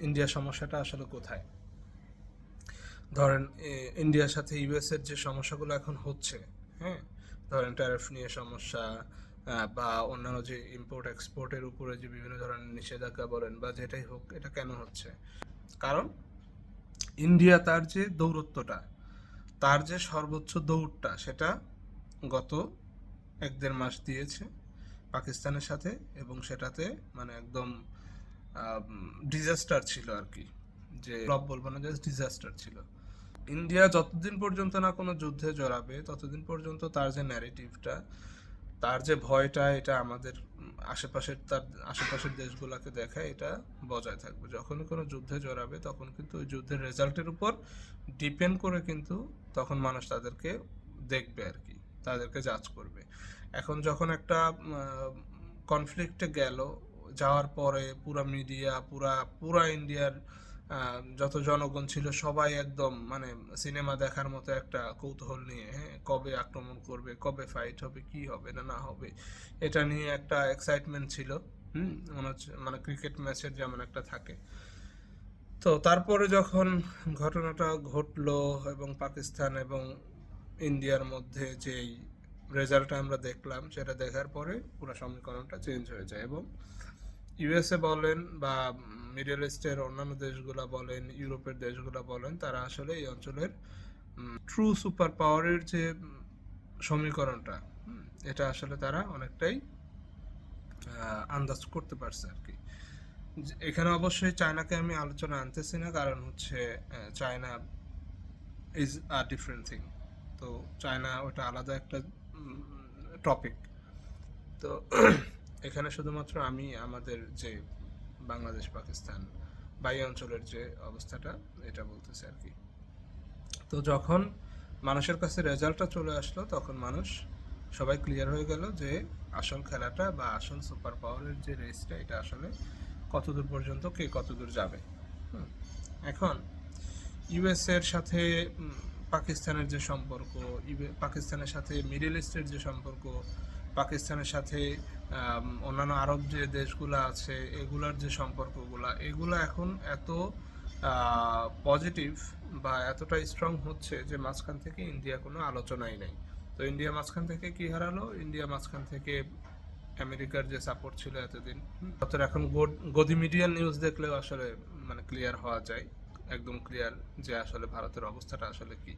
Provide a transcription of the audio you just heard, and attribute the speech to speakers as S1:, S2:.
S1: ইন্ডিয়ার সমস্যাটা আসলে কোথায়? ধরেন ইন্ডিয়ার সাথে ইউএস এর যে সমস্যাগুলো এখন হচ্ছে হ্যাঁ? ধরেন ট্যারিফ নিয়ে সমস্যা বা অন্যান্য যে ইম্পোর্ট এক্সপোর্টের উপরে যে বিভিন্ন ধরনের নিষেধাজ্ঞা বলেন বা যেটাই হোক, এটা কেন হচ্ছে? কারণ, ইন্ডিয়া তার যে দৌরত্বটা, তার যে সর্বোচ্চ দৌড়টা, সেটা গত এক দেড় মাস দিয়েছে পাকিস্তানের সাথে এবং সেটাতে মানে একদম ডিজাস্টার ছিল আর কি। যে ফ্লপ বলব না জাস্ট ডিজাস্টার ছিল। ইন্ডিয়া যতদিন পর্যন্ত না কোনো যুদ্ধে জড়াবে, ততদিন পর্যন্ত তার যে ন্যারেটিভটা তার যে ভয়টা, এটা আমাদের আশেপাশের, তার আশেপাশের দেশগুলোকে দেখায়, এটা বজায় থাকবে। যখনই কোনো যুদ্ধে জড়াবে, তখন কিন্তু ওই যুদ্ধের রেজাল্টের উপর ডিপেন্ড করে কিন্তু তখন মানুষ তাদেরকে দেখবে আর কি, তাদেরকে জাজ করবে। এখন যখন একটা কনফ্লিক্টে গেল যাওয়ার পরে পুরা মিডিয়া, পুরা পুরা ইন্ডিয়ার যত জনগণ ছিল সবাই একদম মানে সিনেমা দেখার মতো একটা কৌতূহল নিয়ে হ্যাঁ কবে আক্রমণ করবে, কবে ফাইট হবে, কি হবে না না হবে, এটা নিয়ে একটা এক্সাইটমেন্ট ছিল, হুম, মনে হচ্ছে মানে ক্রিকেট ম্যাচের যেমন একটা থাকে। তো তারপরে যখন ঘটনাটা ঘটলো এবং পাকিস্তান এবং ইন্ডিয়ার মধ্যে যেই রেজাল্টটা আমরা দেখলাম, সেটা দেখার পরে পুরো সমীকরণটা চেঞ্জ হয়ে যায় এবং ইউএসএ বলেন বা মিডল ইস্টের অন্যান্য দেশগুলা বলেন, ইউরোপের দেশগুলা বলেন, তারা আসলে এই অঞ্চলের ট্রু সুপার পাওয়ারের যে সমীকরণটা এটা আসলে তারা অনেকটাই আন্দাজ করতে পারছে আর কি। এখানে অবশ্যই চায়নাকে আমি আলোচনা আনতেছি না, কারণ হচ্ছে China is a different thing তো চায়না ওটা আলাদা একটা টপিক তো এখানে শুধুমাত্র আমি, আমাদের যে বাংলাদেশ, পাকিস্তান বা এই অঞ্চলের যে অবস্থাটা, এটা বলতেছি আর কি তো যখন মানুষের কাছে রেজাল্টটা চলে আসলো, তখন মানুষ সবাই ক্লিয়ার হয়ে গেল যে আসল খেলাটা বা আসল সুপার পাওয়ারের যে রেসটা এটা আসলে কতদূর পর্যন্ত কে কতদূর যাবে। এখন ইউএস এর সাথে পাকিস্তানের যে সম্পর্ক পাকিস্তানের সাথে মিডল ইস্টের যে সম্পর্ক পাকিস্তানের সাথে অন্যান্য আরব যে দেশগুলো আছে, এগুলার যে সম্পর্কগুলা, এগুলো এখন এত পজিটিভ বা এতটা স্ট্রং হচ্ছে যে মাঝখান থেকে ইন্ডিয়া কোনো আলোচনাই নেই। তো ইন্ডিয়া মাঝখান থেকে কি হারালো? ইন্ডিয়া মাঝখান থেকে আমেরিকার যে সাপোর্ট ছিল এতদিন অতএব এখন গদি মিডিয়ার নিউজ দেখলেও আসলে মানে ক্লিয়ার হওয়া যায়, একদম ক্লিয়ার যে আসলে ভারতের অবস্থাটা আসলে কি।